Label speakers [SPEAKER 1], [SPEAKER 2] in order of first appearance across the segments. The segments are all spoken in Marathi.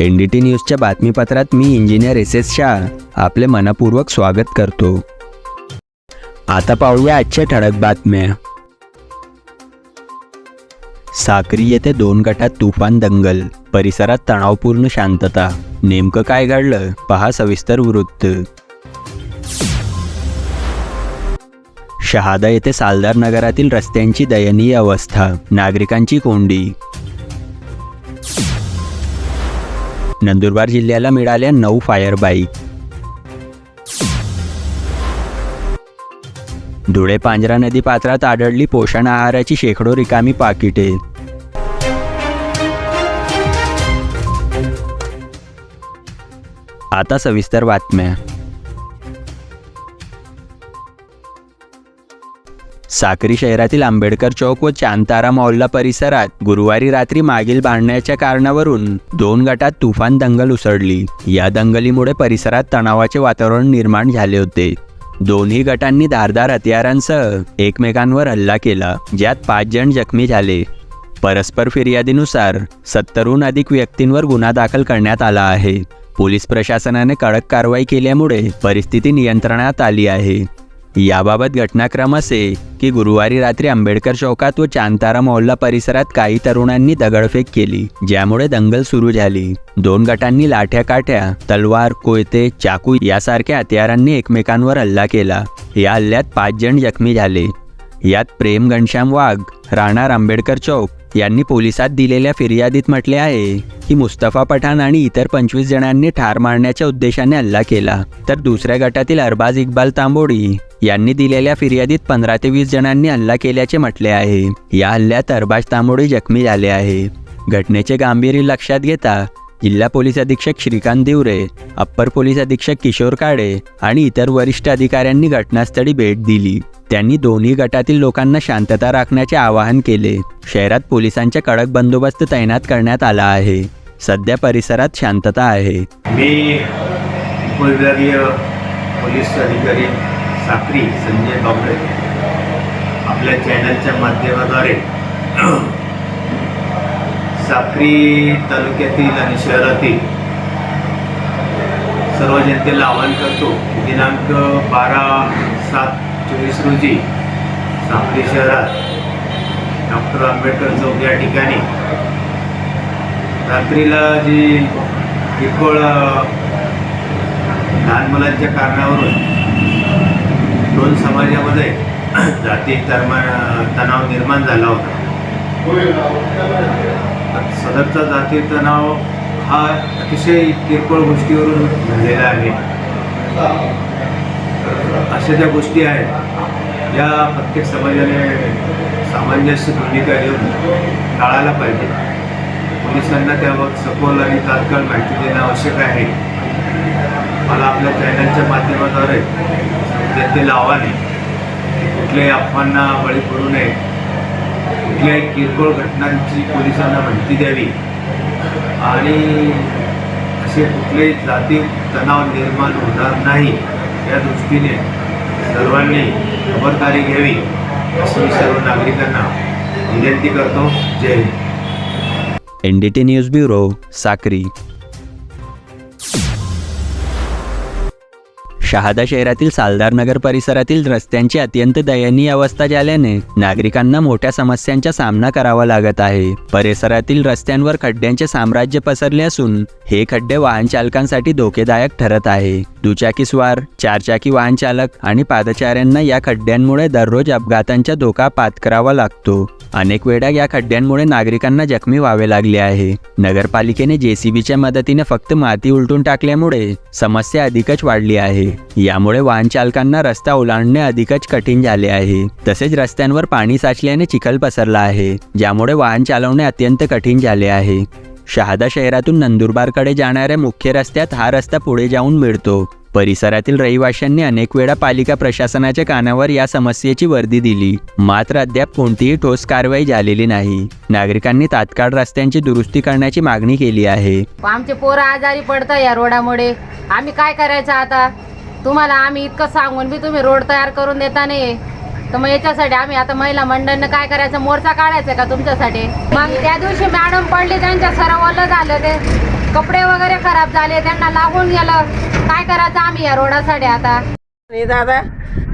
[SPEAKER 1] एन डी टी न्यूजच्या बातमीपत्रात मी इंजिनियर एस एस शाह. आपले मनपूर्वक स्वागत करतो. आता पाहूया आजच्या ठळक बातम्या. साक्री येथे दोन गटात तुफान दंगल. परिसरात तणावपूर्ण शांतता. नेमकं काय घडलं? पहा सविस्तर वृत्त. शहादा येथे सालदार नगरातील रस्त्यांची दयनीय अवस्था. नागरिकांची कोंडी. नंदुरबार जिल्ह्याला मिळाल्या नऊ फायर बाईक धुळे पांजरा नदी पात्रात आढळली पोषण आहाराची शेकडो रिकामी पाकिटे. आता सविस्तर बातम्या. साक्री शहरातील आंबेडकर चौक व चांतारा मॉलला परिसरात गुरुवारी रात्री मागील बांधण्याच्या कारणावरून दोन गटात तुफान दंगल उसळली. या दंगलीमुळे परिसरात तणावाचे वातावरण निर्माण झाले होते. दोन्ही गटांनी धारदार हत्यारांसह एकमेकांवर हल्ला केला ज्यात पाच जण जखमी झाले. परस्पर फिर्यादीनुसार सत्तरहून अधिक व्यक्तींवर गुन्हा दाखल करण्यात आला आहे. पोलीस प्रशासनाने कडक कारवाई केल्यामुळे परिस्थिती नियंत्रणात आली आहे. याबाबत घटनाक्रम असे की गुरुवारी रात्री आंबेडकर चौकात व चांतारा मोहल्ला परिसरात काही तरुणांनी दगडफेक केली ज्यामुळे दंगल सुरू झाली. दोन गटांनी लाठ्या काठ्या तलवार कोयते चाकू यासारख्या हत्यारांनी एकमेकांवर हल्ला केला. या हल्ल्यात पाच जण जखमी झाले. यात प्रेम घनश्याम वाघ राहणार आंबेडकर चौक यांनी पोलिसात दिलेल्या फिर्यादीत म्हटले आहे की मुस्तफा पठाण आणि इतर पंचवीस जणांनी ठार मारण्याच्या उद्देशाने हल्ला केला. तर दुसऱ्या गटातील अरबाज इक्बाल तांबोडी यांनी दिलेल्या फिर्यादीत पंधरा ते वीस जणांनी हल्ला केल्याचे म्हटले आहे. या हल्ल्यात अरबाज तांबोडी जखमी झाले आहे. घटनेचे गांभीर्य लक्षात घेता जिल्हा पोलीस अधीक्षक श्रीकांत देवरे अप्पर पोलीस अधीक्षक किशोर काळे आणि इतर वरिष्ठ अधिकाऱ्यांनी घटनास्थळी भेट दिली. त्यांनी दोन्ही गटातील लोकांना शांतता राखण्याचे आवाहन केले. शहरात पोलिसांच्या कडक बंदोबस्त तैनात करण्यात आला आहे. सध्या परिसरात शांतता आहे.
[SPEAKER 2] मी उपविभागीय पोलीस अधिकारी साखरी संजय बाबळे आपल्या चॅनलच्या माध्यमाद्वारे साक्री तालुक्यातील आणि शहरातील सर्व जनतेला आवाहन करतो दिनांक बारा सात चोवीस रोजी साक्री शहरात डॉक्टर आंबेडकर चौक या ठिकाणी रात्रीला जी किरकोळ लहान मुलांच्या कारणावरून दोन समाजामध्ये जाती धर्म तणाव निर्माण झाला होता. सदरचा जाती तणाव हा अतिशय किरकोळ गोष्टीवरून झालेला आहे. अशा ज्या गोष्टी आहेत या प्रत्येक समाजाने सामंजस्य भूमिका घेऊन टाळायला पाहिजे. पोलिसांना त्याबाबत सखोल आणि तात्काळ माहिती देणं आवश्यक आहे. मला आपल्या चॅनलच्या माध्यमाद्वारे जनतेला आव्हान आहे कुठल्याही अफवांना बळी पडू नये. कुठल्याही किरकोळ घटनांची पोलिसांना माहिती द्यावी. आणि असे कुठलेही जाती तणाव निर्माण होणार नाही. या दृष्टीने सर्वांनी खबरदारी घ्यावी अशी मी सर्व नागरिकांना विनंती करतो. जय Hind.
[SPEAKER 1] N D T news bureau Sakri. Shahada शहरातील सालदार नगर परिसरातील रस्त्यांची अत्यंत दयनीय अवस्था झाल्याने नागरिकांना मोठ्या समस्यांचा सामना करावा लागत आहे. परिसरातील रस्त्यांवर खड्ड्यांचे साम्राज्य पसरले असून हे खड्डे वाहन चालकांसाठी धोकेदायक ठरत आहे. दुचाकीस्वार चारचाकी वाहन चालक आणि पादचाऱ्यांना या खड्ड्यांमुळे दररोज अपघातांचा धोका पात्करावा लागतो. अनेक वेळा या खड्ड्यांमुळे नागरिकांना जखमी व्हावे लागले आहे. नगरपालिकेने जेसीबीच्या मदतीने फक्त माती उलटून टाकल्यामुळे समस्या अधिकच वाढली आहे. यामुळे वाहन चालकांना रस्ता ओलांडणे अधिकच कठीण झाले आहे. तसेच रस्त्यांवर पाणी साचल्याने चिखल पसरला आहे ज्यामुळे वाहन चालवणे अत्यंत कठीण झाले आहे. शहादा शहरातून नंदुरबारकडे जाणाऱ्या मुख्य रस्त्यात हा रस्ता पुढे जाऊन मिळतो. परिसरातील रहिवाशांनी अनेक वेळा पालिका प्रशासनाच्या कानावर या समस्येची वर्दी दिली. मात्र अद्याप कोणतीही ठोस कारवाई झालेली नाही. नागरिकांनी तात्काळ रस्त्यांची दुरुस्ती करण्याची मागणी केली आहे.
[SPEAKER 3] आमचे पोरं आजारी पडतात या रोडामुळे. आम्ही काय करायचं आता? तुम्हाला आम्ही इतकं सांगून बी तुम्ही रोड तयार करून देता नाही तर मग याच्यासाठी आम्ही आता महिला मंडळानं काय करायचं? मोर्चा काढायचा का तुमच्यासाठी? मग त्या दिवशी मॅडम पडली त्यांच्या सराव ओलं झालं ते. कपडे वगैरे खराब झाले त्यांना लागून गेलं. काय करायचं आम्ही या रोडासाठी आता?
[SPEAKER 4] दादा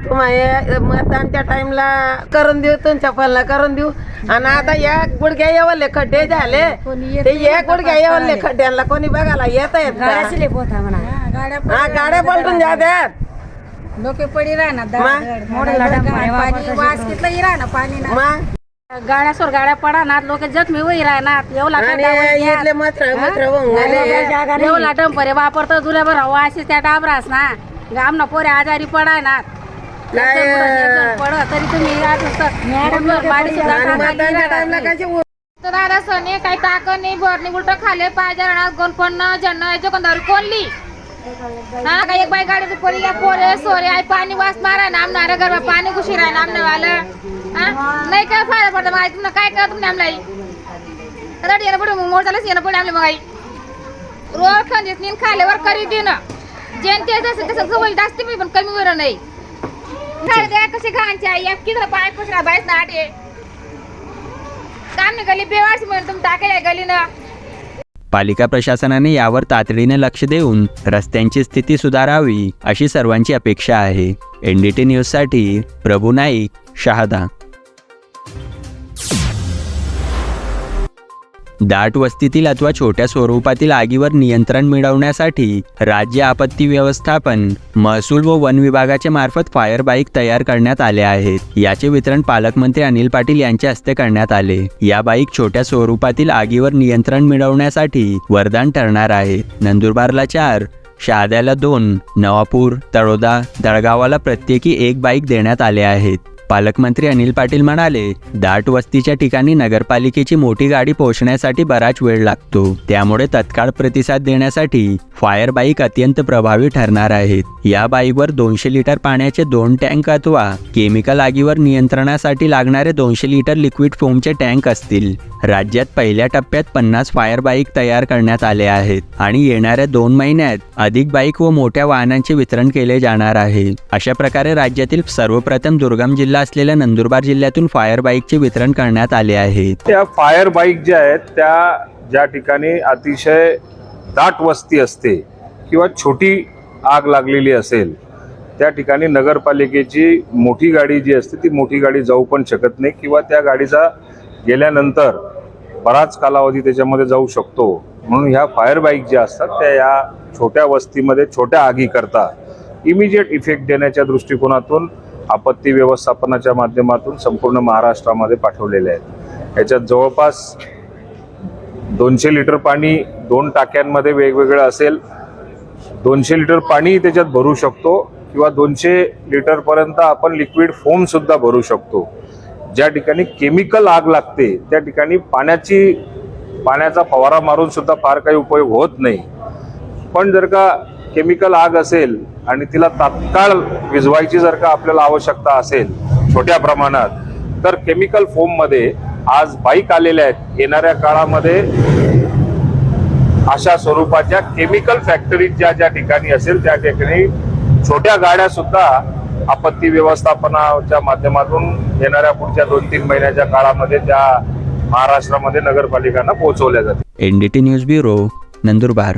[SPEAKER 4] तुम्हाला मतदानच्या टाइमला करून देऊ तुमच्या पल्ला करून देऊ. आणि आता या गुडघ्या येवले खड्डे झाले. ते या गुडघ्या येवले खड्ड्यांना कोणी बघायला येत आहेत? हा गाड्या पलटून जात्यात
[SPEAKER 5] डोके पडी राहणार
[SPEAKER 4] मग?
[SPEAKER 5] पाणी वास कितलं राहणार पाणी ना
[SPEAKER 4] मग
[SPEAKER 5] गाड्यासोर गाड्या पडणार लोक जखमी होई राहणार. एवढा
[SPEAKER 4] आणि इथले मत्र मत्र होऊन गेले
[SPEAKER 5] एवढा टंपरे वापरतो तुला बरं वाशी त्या डाबरास ना. आमना पोरे आजारी पडायणार
[SPEAKER 4] काय
[SPEAKER 5] पड तरी तुम्ही
[SPEAKER 4] आणि मतदानच्या टाइमला कशी
[SPEAKER 3] तर दादा सने काही ताकद नाही भरणी उलट खाले पाहिजे राहणार कोण पण याच्या कोण दारू कोणली हा का एक बाई गाडी पोरी या पोरे सोरे आई पाणी वास मारा ना आमनारा घर पाणी घुशी राहा आमने वालं हा? नाही काय फायदा पडतो मग तुम्हाला काय करा तुम्ही आमला रडी येणं पुढे मोर झालंच येणं पुढे आमले मग आई. रोज खंदीत नीन खाल्यावर करी दिन जनते जसं तसं जवळ जास्त मी पण कमी वर नाही. काय द्या कशी घाणची आई या किती पाय कुसरा बायस ना आटे काम नाही गली बेवास म्हणून तुम्ही टाकायला गली ना
[SPEAKER 1] पालिका प्रशासनाने यावर तातडीने लक्ष देऊन रस्त्यांची स्थिती सुधारावी अशी सर्वांची अपेक्षा आहे. एन डी टी न्यूजसाठी प्रभू नाईक शहादा. दाट वस्तीतील अथवा छोट्या स्वरूपातील आगीवर नियंत्रण मिळवण्यासाठी राज्य आपत्ती व्यवस्थापन महसूल व वन विभागाच्या मार्फत फायर बाईक तयार करण्यात आल्या आहेत. याचे वितरण पालकमंत्री अनिल पाटील यांच्या हस्ते करण्यात आले. या बाईक छोट्या स्वरूपातील आगीवर नियंत्रण मिळवण्यासाठी वरदान ठरणार आहे. नंदुरबारला चार शहाद्याला दोन नवापूर तळोदा दळगावाला प्रत्येकी एक बाईक देण्यात आले आहेत. पालकमंत्री अनिल पाटील म्हणाले दाट वस्तीच्या ठिकाणी नगरपालिकेची मोठी गाडी पोहोचण्यासाठी बराच वेळ लागतो. त्यामुळे तत्काळ प्रतिसाद देण्यासाठी फायर बाईक अत्यंत प्रभावी ठरणार आहेत. या बाईकवर दोनशे लिटर पाण्याचे दोन टँक अथवा केमिकल आगीवर नियंत्रणासाठी लागणारे दोनशे लिटर लिक्विड फोमचे टँक असतील. राज्यात पहिल्या टप्प्यात पन्नास फायर बाईक तयार करण्यात आले आहेत आणि येणाऱ्या दोन महिन्यात अधिक बाईक व मोठ्या वाहनांचे वितरण केले जाणार आहे. अशा प्रकारे राज्यातील सर्वप्रथम दुर्गम जिल्हा असलेल्या नंदुरबार जिल्ह्यातून फायर बाईकचे वितरण करण्यात आले आहे
[SPEAKER 6] त्या फायर बाईक ज्या आहेत त्या ज्या ठिकाणी अतिशय दाट वस्ती असते किंवा छोटी आग लागलेली असेल त्या ठिकाणी नगरपालिकेची मोठी गाडी जी असते ती मोठी गाडी जाऊ पण शकत नाही किंवा त्या गाडीचा गेल्यानंतर बराच कालावधी त्याच्यामध्ये जाऊ शकतो. म्हणून ह्या फायर बाईक ज्या असतात त्या या छोट्या वस्तीमध्ये छोट्या आगीकरता इमिजिएट इफेक्ट देण्याच्या दृष्टिकोनातून आपत्ती व्यवस्थापनाच्या माध्यमातून संपूर्ण महाराष्ट्रामध्ये पाठवलेले आहेत. याच्यात जवळपास दोनशे लिटर पाणी दोन टाक्यांमध्ये वेगवेगळं असेल. दोनशे लिटर पाणी त्याच्यात भरू शकतो किंवा दोनशे लिटरपर्यंत आपण लिक्विड फोमसुद्धा भरू शकतो. ज्या ठिकाणी केमिकल आग लागते त्या ठिकाणी पाण्याची पाण्याचा फवारा मारून सुद्धा फार काही उपयोग होत नाही. पण जर का केमिकल आग असेल आणि तिला तात्काळ विझवायची जर का आपल्याला आवश्यकता असेल छोट्या प्रमाणात तर केमिकल फोममध्ये आज बाईक आलेल्या आहेत. येणाऱ्या काळामध्ये अशा स्वरूपाच्या केमिकल फॅक्टरी ज्या ज्या ठिकाणी असेल त्या ठिकाणी छोट्या गाड्या सुद्धा आपत्ती व्यवस्थापनाच्या माध्यमातून येणाऱ्या पुढच्या दोन तीन महिन्याच्या काळामध्ये त्या महाराष्ट्रामध्ये नगरपालिकांना पोहोचवल्या जातील.
[SPEAKER 1] N D T news bureau Nandurbar.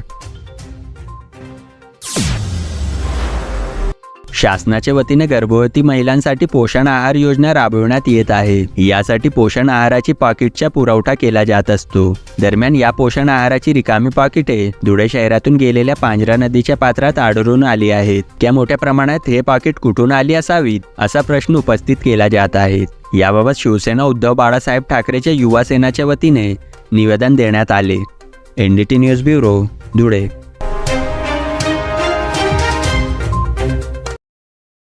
[SPEAKER 1] शासनाच्या वतीने गर्भवती महिलांसाठी पोषण आहार योजना राबविण्यात येत आहे. यासाठी पोषण आहाराची पाकिटचा पुरवठा केला जात असतो. दरम्यान या पोषण आहाराची रिकामी पाकिटे धुळे शहरातून गेलेल्या पांजरा नदीच्या पात्रात आढळून आली आहेत. त्या मोठ्या प्रमाणात हे पाकिट कुठून आली असावीत असा प्रश्न उपस्थित केला जात आहे. याबाबत शिवसेना उद्धव बाळासाहेब ठाकरेच्या युवा सेनाच्या वतीने निवेदन देण्यात आले. N D T news bureau Dhule.